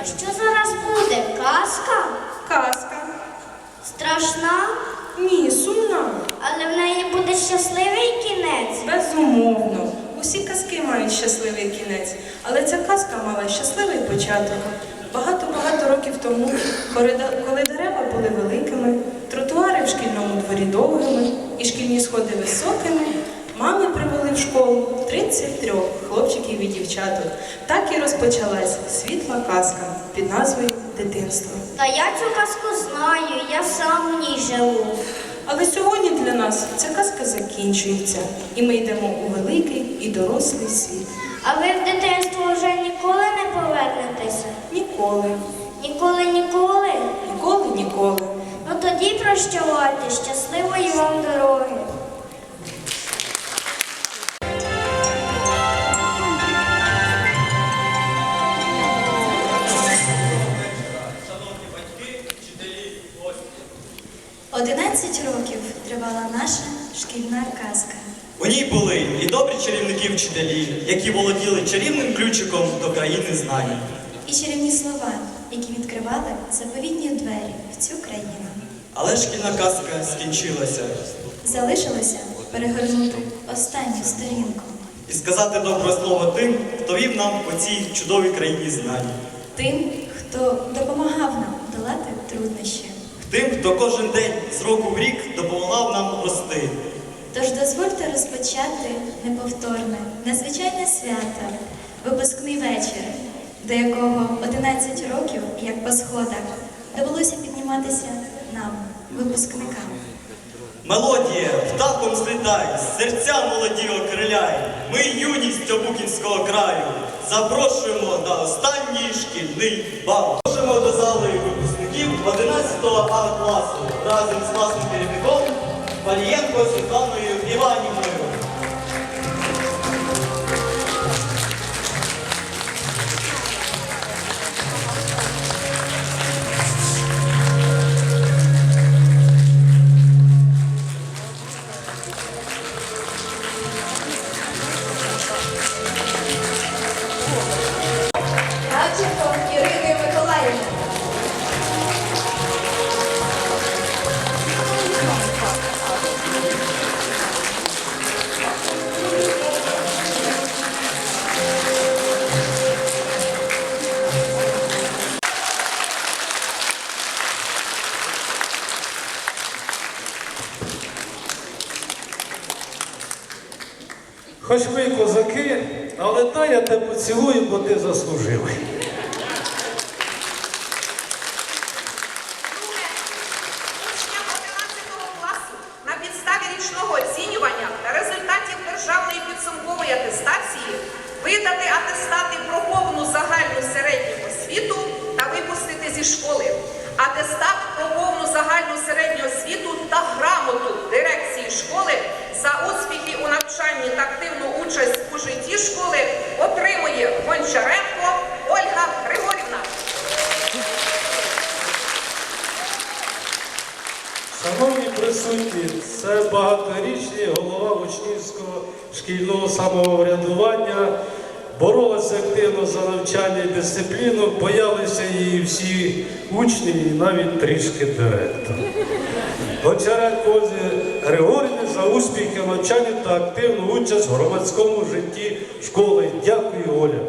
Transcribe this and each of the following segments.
А що зараз буде? Казка? Казка. Страшна? Ні, сумна. Але в неї буде щасливий кінець. Безумовно. Усі казки мають щасливий кінець, але ця казка мала щасливий початок. Багато-багато років тому, коли коли дерева були великими, тротуари в шкільному дворі довгими і шкільні сходи високими, мами привели в школу 33 хлопчиків і дівчаток. Так і розпочалась світла казка під назвою Дитинство. Та я цю казку знаю, я сам в ній живу. Але сьогодні для нас ця казка закінчується, і ми йдемо у великий і дорослий світ. А ви в дитинство вже ніколи не повернетеся? Ніколи, Ніколи, ніколи? ніколи, ніколи. Ну тоді прощавайте, щасливої вам дороги. Шкільна казка. У ній були і добрі чарівники вчителі, які володіли чарівним ключиком до країни знань. І чарівні слова, які відкривали заповітні двері в цю країну. Але шкільна казка скінчилася. Залишилося перегорнути останню сторінку. І сказати добре слово тим, хто вів нам по цій чудовій країні знань. Тим, хто допомагав нам долати труднощі. Тим, хто кожен день з року в рік допомагав нам рости. Тож дозвольте розпочати неповторне, незвичайне свято, випускний вечір, до якого 11 років, як по сходах, довелося підніматися нам, випускникам. Мелодія, птахом злітай, серця молоді окриляй. Ми юність Обукінського краю. Запрошуємо на останній шкільний бал. Запрошуємо до зали випускників 11 А класу разом з класним керівником Палієнко Світланою Іванівною. Тебе поцілую, бо ти заслужив. Учням 11 класу на підставі річного оцінювання та результатів державної підсумкової атестації видати атестати про повну загальну середню освіту та випустити зі школи. Атестат про повну загальну середню освіту та грамоту дирекції школи за успіхи у навчанні та активну участь у житті школи отримує Гончаренко Ольга Григорівна. Шановні присутні, це багаторічний голова учнівського шкільного самоврядування. Боролася активно за навчання і дисципліну, боялися її всі учні і навіть трішки директор. Гончаренко Ользі за успіхи в навчанні та активну участь в громадському житті школи. Дякую, Оля.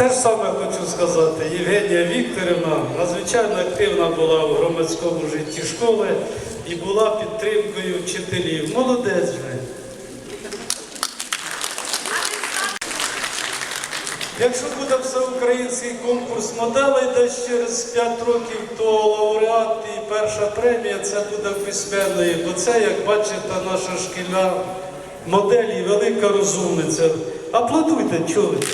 Те ж саме хочу сказати, Євгенія Вікторівна надзвичайно активна була в громадському житті школи і була підтримкою вчителів. Молодець же. Якщо буде всеукраїнський конкурс моделей десь через 5 років, то лауреат і перша премія це буде письменної, бо це, як бачите, наша шкільна модель і велика розумниця. Аплодуйте, чуєте.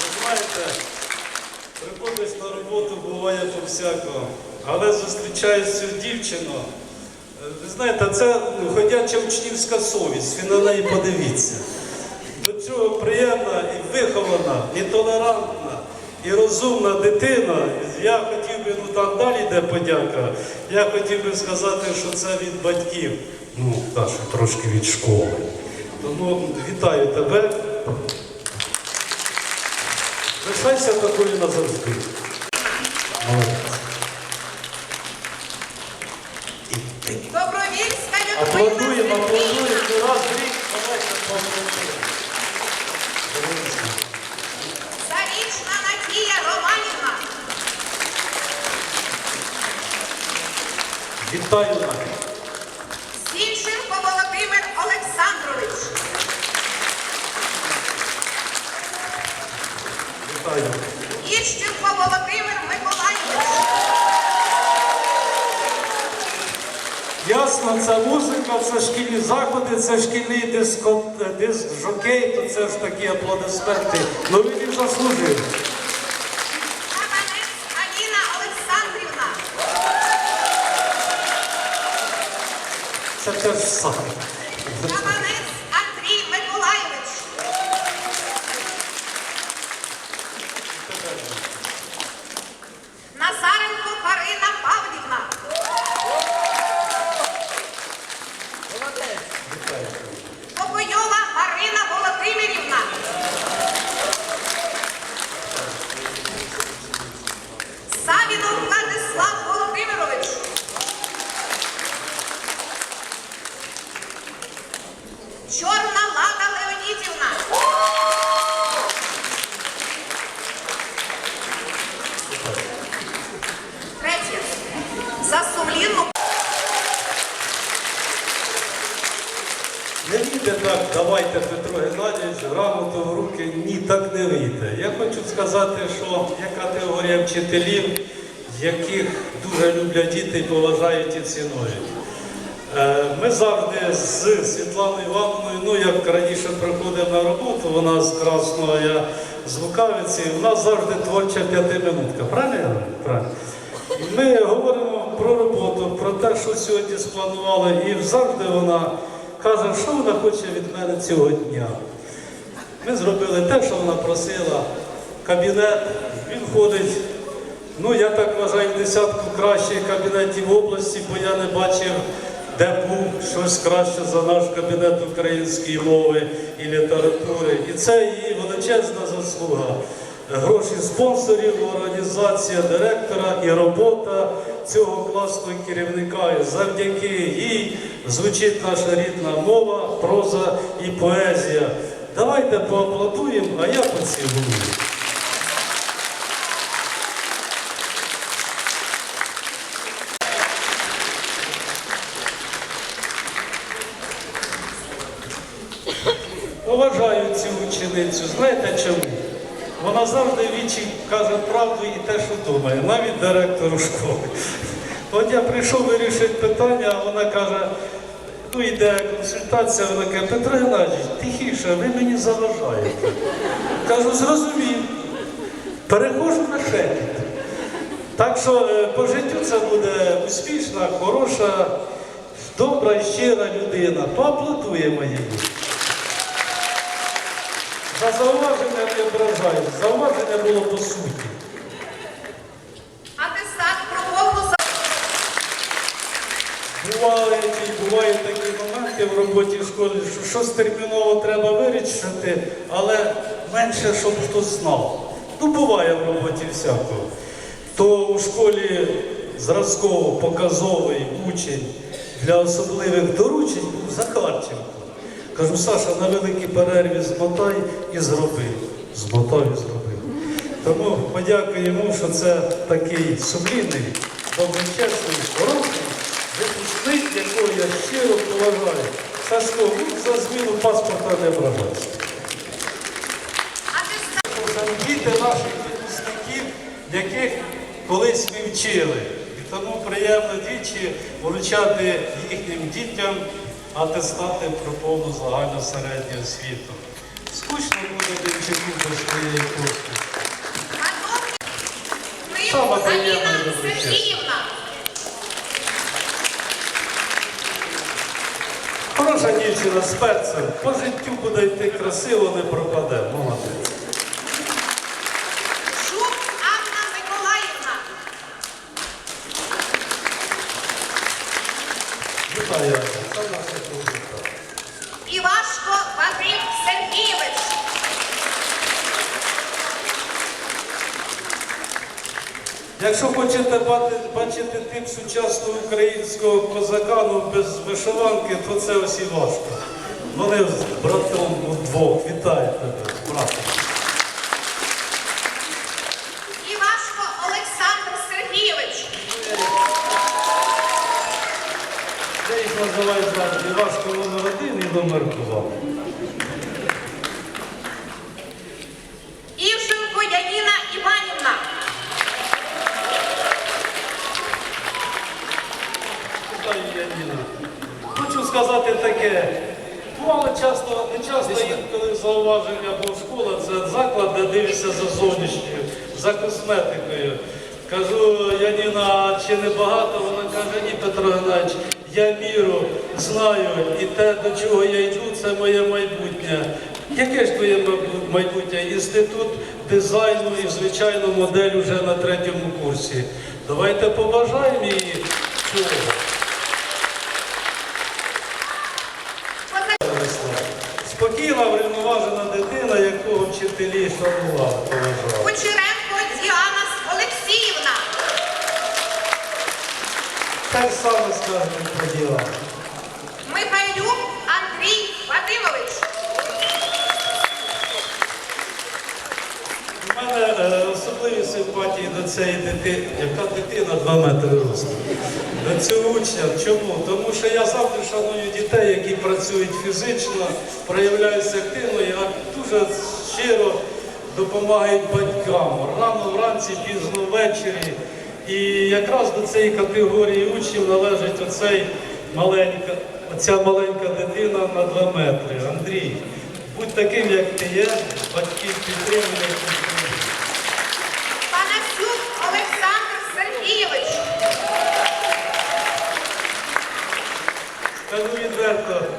Ви знаєте, приходиш на роботу, буває по всякого, але зустрічаєш цю дівчину. Ви знаєте, це ходяча учнівська совість, ви на неї подивіться. До цього приємна і вихована, і толерантна, і розумна дитина. Я хотів би, ну там далі йде подяка. Я хотів би сказати, що це від батьків. ну, Даша, трошки від школи. Тому вітаю тебе. Лишайся такою назавжди. Молодець. Добровільська Людмила Аплодуємо, аплодуємо. Сергіївна. Ну, Раз в рік давайте поаплодуємо. Зарічна Надія Романівна. Вітаю Надя. Зінченко Володимир Олександрович. Вітаю. Іщенко Володимир Миколайович. Ясно, це музика, це шкільні заходи, це шкільний диско, диск жокей, то це ж такі аплодисменти. Ну він і заслужив. Це теж саме. Каменець Андрій Миколайович. Назаренко Карина Павлівна. Копойова Марина Володимирівна. Савінов Владислав Володимирович. Чорна Лада Леонідівна. Третє. За сумлінну Не вийде так, давайте Петро Геннадійович, грамоту в руки. Ні, так не вийде. Я хочу сказати, що є категорія вчителів, яких дуже люблять діти і поважають і цінують. Е, Ми завжди з Світланою Івановною, ну як раніше приходив на роботу, вона з Красного, я з Лукавиці, у нас завжди творча п'ятиминутка. Правильно? Правильно. Ми говоримо про роботу, про те, що сьогодні спланували, і завжди вона каже, що вона хоче від мене цього дня. Ми зробили те, що вона просила. Кабінет, він входить, ну я так вважаю, десятку кращих кабінетів області, бо я не бачив, де був щось краще за наш кабінет української мови і літератури. І це її величезна заслуга. Гроші спонсорів, організація директора і робота цього класного керівника. Завдяки їй звучить наша рідна мова, проза і поезія. Давайте поаплодуємо, а я поцілую. Поважаю цю ученицю. Знаєте чому? Вона завжди вічі каже правду і те, що думає, навіть директору школи. От я прийшов вирішити питання, а вона каже, ну йде консультація, вона каже, Петро Геннадійович, тихіше, ви мені заважаєте. Кажу, зрозумів. Перехожу на шепіт. Так що е, по життю це буде успішна, хороша, добра і щира людина. Поаплодуємо її. За зауваження не ображаю. Зауваження було по суті. атестат про повну за- Бувають, і бувають такі моменти в роботі в школі, що щось терміново треба вирішити, але менше, щоб хтось знав. Ну, буває в роботі всякого. То у школі зразково показовий учень для особливих доручень був Захарченко. Кажу, Саша, на великій перерві змотай і зроби. Змотав і зробив. Тому подякую йому, що це такий сумлінний, доброчесний, хороший випускник, якого я щиро поважаю. Сашко, ну, за зміну паспорта не ображайся. діти наших випускників, яких колись ми вчили. І тому приємно двічі вручати їхнім дітям атестати про повну загальну середню освіту. Скучно буде дівчинку до своєї приємне Аліна. Сергіївна. Хороша дівчина з перцем, по життю буде йти красиво, не пропаде. Молодець. Жук Анна Миколаївна. Вітаю. Це Можна секунду? Івашко Вадим Сергійович. Якщо хочете бачити тип сучасного українського козака, ну без вишиванки, то це ось і важко. Вони з братом удвох. Вітаю тебе, брат. Івашко Олександр Сергійович. Я їх називаю завжди Івашко номер один і номер два. Часто, не часто інколи зауваження, бо школа це заклад, де дивишся за зовнішньою, за косметикою. Кажу, Яніна, чи не багато? Вона каже, ні, Петро Геннадійович, я міру знаю, і те, до чого я йду, це моє майбутнє. Яке ж твоє майбутнє? Інститут дизайну і, звичайно, модель уже на третьому курсі. Давайте побажаємо їй цього. Спокійна, врівноважена дитина, якого вчителі шанували, поважали. Кучеренко Діана Олексіївна. Так само скажемо про діла. Михайлюк Андрій Вадимович. У мене е, особливі симпатії до цієї дитини, яка дитина 2 метри росту. До цього учня. Чому? Тому що я завжди шаную дітей, які працюють фізично, проявляються активно, і дуже щиро допомагають батькам. Рано вранці, пізно ввечері. І якраз до цієї категорії учнів належить оцей маленька, оця маленька дитина на 2 метри. Андрій, будь таким, як ти є, батьків підтримують.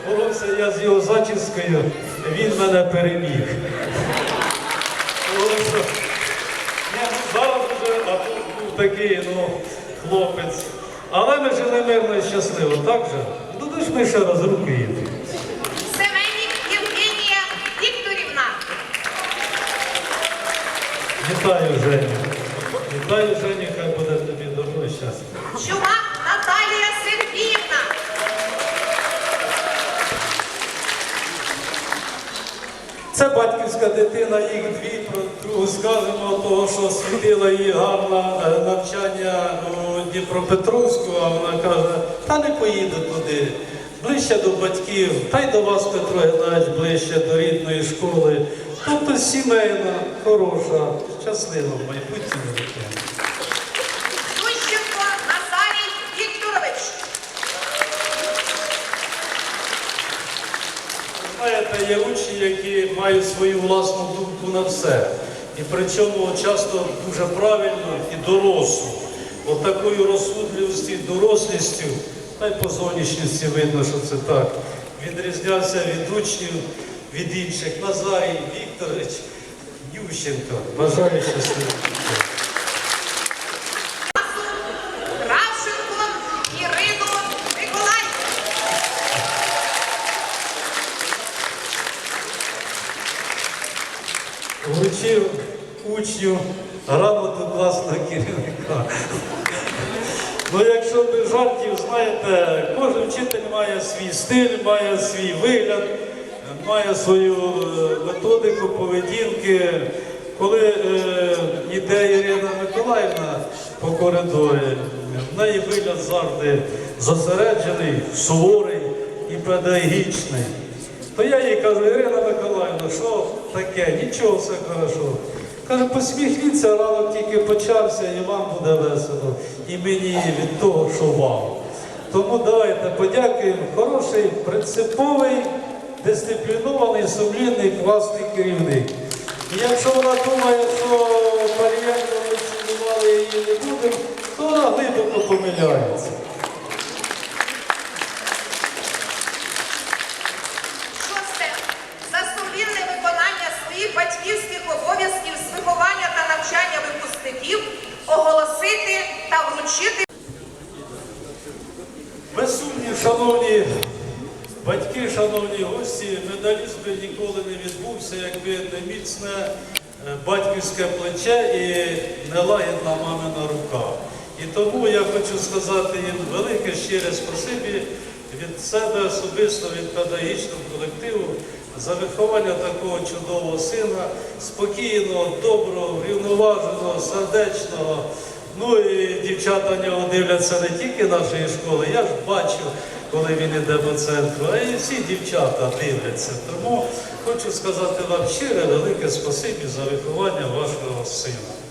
Боровся я з його зачіскою, він мене переміг. Ну, зараз вже, а тут був такий, ну, хлопець. Але ми жили мирно і щасливо, так же? Ну, то ж ми ще раз руки їдемо. Семенік Євгенія Вікторівна. Вітаю, Женю. Вітаю, Женю, хай буде тобі добро і щастя. Чумак Це батьківська дитина, їх дві, про другу скажемо, того, що світила її гарне навчання у Дніпропетровську, а вона каже, та не поїду туди, ближче до батьків, та й до вас, Петро Геннадійович, ближче до рідної школи. Тобто сімейна, хороша, щаслива в майбутньому дитина. Знаєте, є учні, які мають свою власну думку на все. І при цьому часто дуже правильно і дорослу. От такою розсудливістю і дорослістю, та й по зовнішності видно, що це так. Відрізнявся від учнів, від інших. Назарій Вікторович Ющенко. Бажаю щасливо. Вручив учню грамоту класного керівника. Ну, якщо без жартів, знаєте, кожен вчитель має свій стиль, має свій вигляд, має свою е, методику поведінки. Коли е, йде Ірина Миколаївна по коридорі, в неї вигляд завжди зосереджений, суворий і педагогічний. То я їй кажу, Ірина Миколаївна, що таке? Нічого, все хорошо. Каже, посміхніться, ранок тільки почався, і вам буде весело. І мені від того, що вам. Тому давайте подякуємо. Хороший, принциповий, дисциплінований, сумлінний, класний керівник. І якщо вона думає, що Марієнко ми цінували її не будемо, то вона глибоко помиляється. Шосте. За сумлінне виконання своїх батьківських обов'язків з виховання та навчання випускників оголосити та вручити Без сумнів, шановні Батьки, шановні гості, медаліст би ніколи не відбувся, якби не міцне батьківське плече і нелагідна мамина рука. І тому я хочу сказати їм велике щире спасибі від себе особисто, від педагогічного колективу за виховання такого чудового сина, спокійного, доброго, врівноваженого, сердечного. Ну і дівчата на нього дивляться не тільки нашої школи, я ж бачу, коли він іде по центру, а і всі дівчата дивляться. Тому хочу сказати вам щире велике спасибі за виховання вашого сина.